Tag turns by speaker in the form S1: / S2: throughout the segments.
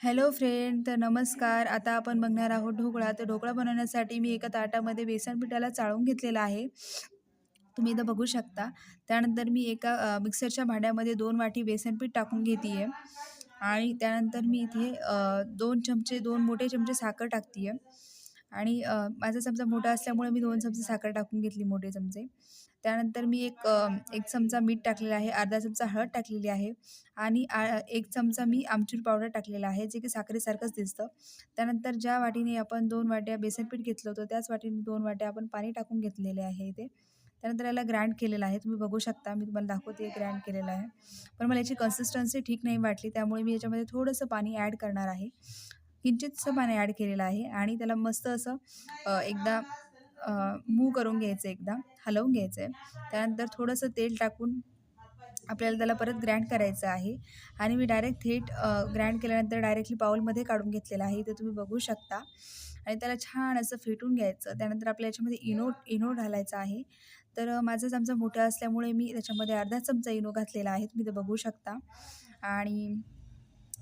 S1: Hello friend तर नमस्कार. आता आपण बघणार आहोत ढोकळा. तर ढोकळा बनवण्यासाठी मी एका ताटामध्ये बेसन पिठाला चाळून घेतलेला आहे. तुम्ही इथं बघू शकता. त्यानंतर मी एका मिक्सरच्या भांड्यामध्ये दोन वाटी बेसन पीठ टाकून घेते आहे आणि त्यानंतर मी इथे दोन चमचे दोन मोठे चमचे साखर टाकते आहे आणि माझा चमचा मोठा असल्यामुळे मी दोन चमचे साखर टाकून घेतली मोठे चमचे. त्यानंतर मी एक एक चमचा मीठ टाकलेला आहे अर्धा चमचा हळद टाकलेली आहे आणि आ एक चमचा मी आमचूर पावडर टाकलेला आहे जे की साखरेसारखंच दिसतं. त्यानंतर ज्या वाटीने आपण दोन वाट्या बेसन पीठ घेतलं होतं त्याच वाटीने दोन वाट्या आपण पाणी टाकून घेतलेले आहे इथे. त्यानंतर याला ग्राइंड केलेलं आहे तुम्ही बघू शकता मी तुम्हाला दाखवते ग्राइंड केलेलं आहे. पण मला याची कन्सिस्टन्सी ठीक नाही वाटली त्यामुळे मी याच्यामध्ये थोडंसं पाणी ॲड करणार आहे. किंचितसं पाणी ॲड केलेलं आहे आणि त्याला मस्त असं एकदा मूव करून घ्यायचं एकदा हलवून घ्यायचं आहे त्यानंतर थोडंसं तेल टाकून आपल्याला त्याला परत ग्राइंड करायचं आहे आणि मी डायरेक्ट थेट ग्राइंड केल्यानंतर डायरेक्टली पाऊलमध्ये काढून घेतलेलं आहे. ते तुम्ही बघू शकता. आणि त्याला छान असं फेटून घ्यायचं. त्यानंतर आपल्या याच्यामध्ये इनो इनो घालायचा आहे. तर माझा चमचा मोठा असल्यामुळे मी त्याच्यामध्ये अर्धा चमचा इनो घातलेला आहे. तुम्ही ते बघू शकता. आणि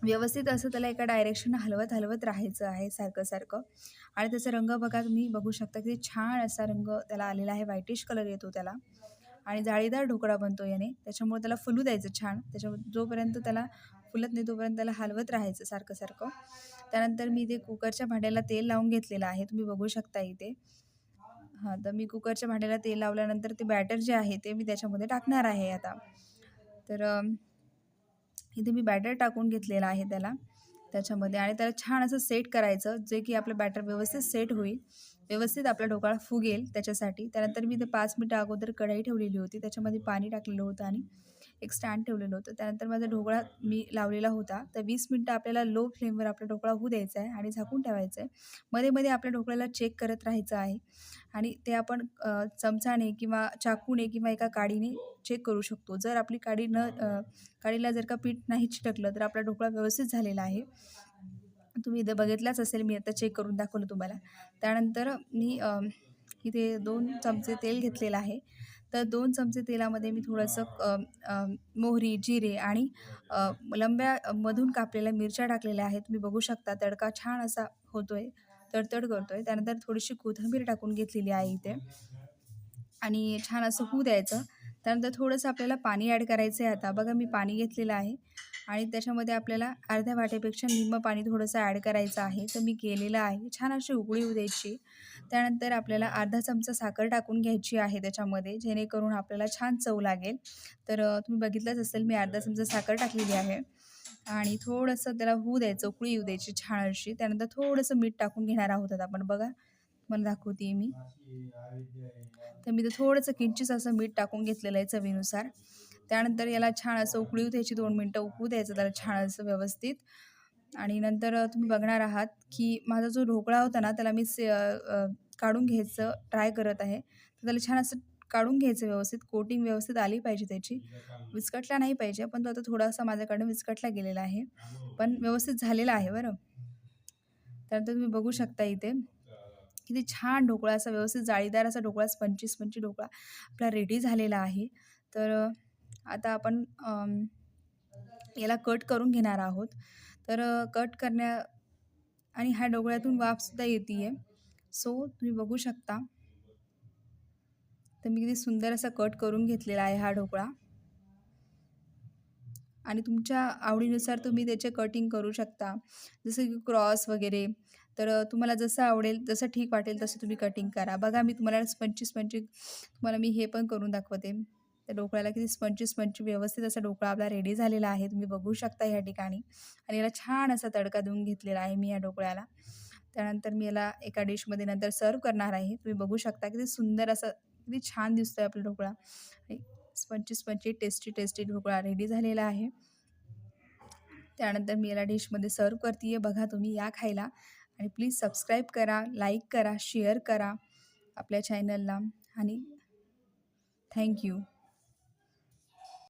S1: व्यवस्थित असं त्याला एका डायरेक्शन हलवत हलवत राहायचं आहे सारखं सारखं. आणि त्याचा रंग बघा तुम्ही बघू शकता की छान असा रंग त्याला आलेला आहे. व्हाईटिश कलर येतो त्याला. आणि जाळीदार ढोकळा बनतो याने. त्याच्यामुळे त्याला फुलू द्यायचं छान. त्याच्या जोपर्यंत त्याला फुलत नाही तोपर्यंत त्याला हलवत राहायचं सारखं सारखं. त्यानंतर मी इथे कुकरच्या भांड्याला तेल लावून घेतलेलं आहे. तुम्ही बघू शकता इथे. हां तर मी कुकरच्या भांड्याला तेल लावल्यानंतर ते बॅटर जे आहे ते मी त्याच्यामध्ये टाकणार आहे आता. तर इथे मी बॅटर टाकून घेतलेलं आहे त्याला त्याच्यामध्ये आणि त्याला छान असं सेट करायचं जे की आपलं बॅटर व्यवस्थित सेट होईल. व्यवस्थित आपला ढोकळा फुगेल त्याच्यासाठी. त्यानंतर मी ते पाच मिनटं अगोदर कढई ठेवलेली होती. त्याच्यामध्ये पाणी टाकलेलं होतं आणि एक स्टँड ठेवलेलं होतं. त्यानंतर माझा ढोकळा मी लावलेला होता. तर वीस मिनटं आपल्याला लो फ्लेमवर आपला ढोकळा होऊ द्यायचा आहे आणि झाकून ठेवायचं आहे. मध्ये मध्ये आपल्या ढोकळ्याला चेक करत राहायचं आहे आणि ते आपण चमचाने किंवा चाकूने किंवा एका काडीने चेक करू शकतो. जर आपली काडी न काडीला जर का पीठ नाही चिटकलं तर आपला ढोकळा व्यवस्थित झालेला आहे. तुम्ही इथं बघितलाच असेल मी आता चेक करून दाखवलं तुम्हाला. त्यानंतर मी इथे दोन चमचे तेल घेतलेलं आहे. तर दोन चमचे तेलामध्ये मी थोडंसं मोहरी जिरे आणि लंब्या मधून कापलेल्या मिरच्या टाकलेल्या आहेत. तुम्ही बघू शकता तडका छान असा होतोय तडतड करतोय. त्यानंतर थोडीशी कोथिंबीर टाकून घेतलेली आहे इथे. आणि छान असं होऊ द्यायचं. त्यानंतर थोडंसं आपल्याला पाणी ॲड करायचं आहे आता. बघा मी पाणी घेतलेलं आहे. आणि त्याच्यामध्ये आपल्याला अर्ध्या वाटेपेक्षा निम्म पाणी थोडंसं ॲड करायचं आहे. तर मी केलेलं आहे. छान अशी उकळी होऊ द्यायची. त्यानंतर आपल्याला अर्धा चमचा साखर टाकून घ्यायची आहे त्याच्यामध्ये जेणेकरून आपल्याला छान चव लागेल. तर तुम्ही बघितलंच असेल मी अर्धा चमचा साखर टाकलेली आहे. आणि थोडंसं त्याला होऊ द्यायचं उकळी येऊ द्यायची छान अशी. त्यानंतर थोडंसं मीठ टाकून घेणार आहोत आता आपण. बघा मला दाखवते मी. तर मी तर थोडंसं किंचित असं मीठ टाकून घेतलेलं आहे चवीनुसार. त्यानंतर याला छान असं उकळी द्यायची दोन मिनटं उकळू द्यायचं त्याला छान असं व्यवस्थित. आणि नंतर तुम्ही बघणार आहात की माझा जो ढोकळा होता ना त्याला मी से काढून घ्यायचं ट्राय करत आहे. तर त्याला छान असं काढून घ्यायचं व्यवस्थित कोटिंग व्यवस्थित आली पाहिजे त्याची. विस्कटला नाही पाहिजे पण तो आता थोडासा माझ्याकडनं विस्कटला गेलेला आहे. पण व्यवस्थित झालेला आहे बरं. त्यानंतर तुम्ही बघू शकता इथे किती छान ढोकळा असा व्यवस्थित जाळीदार असा ढोकळा स्पंची स्पंची ढोकळा आपला रेडी झालेला आहे. तर आता आपण याला कट करून घेणार आहोत. तर कट करण्या आणि ह्या ढोकळ्यातून वाफसुद्धा येते आहे सो तुम्ही बघू शकता. तर मी किती सुंदर असा कट करून घेतलेला आहे हा ढोकळा. आणि तुमच्या आवडीनुसार तुम्ही त्याचे कटिंग करू शकता. जसं की क्रॉस वगैरे. तर तुम्हाला जसं आवडेल जसं ठीक वाटेल तसं तुम्ही कटिंग करा. बघा मी तुम्हाला स्पंची स्पंची तुम्हाला मी हे पण करून दाखवते. त्या ढोकळ्याला किती स्पंची स्पंची व्यवस्थित असा ढोकळा आपला रेडी झालेला आहे. तुम्ही बघू शकता या ठिकाणी. आणि याला छान असा तडका देऊन घेतलेला आहे मी या ढोकळ्याला त्यानंतर मी याला एका डिशमध्ये नंतर सर्व करणार आहे. तुम्ही बघू शकता किती सुंदर असं किती छान दिसतो आहे आपला dhokla. Spongy spongy tasty tasty dhokla ready झालेला आहे. त्यानंतर मी याला डिशमध्ये सर्व करते आहे बघा तुम्ही या खायला. आणि प्लीज सबस्क्राईब करा लाईक करा शेअर करा आपल्या चॅनलला आणि थँक्यू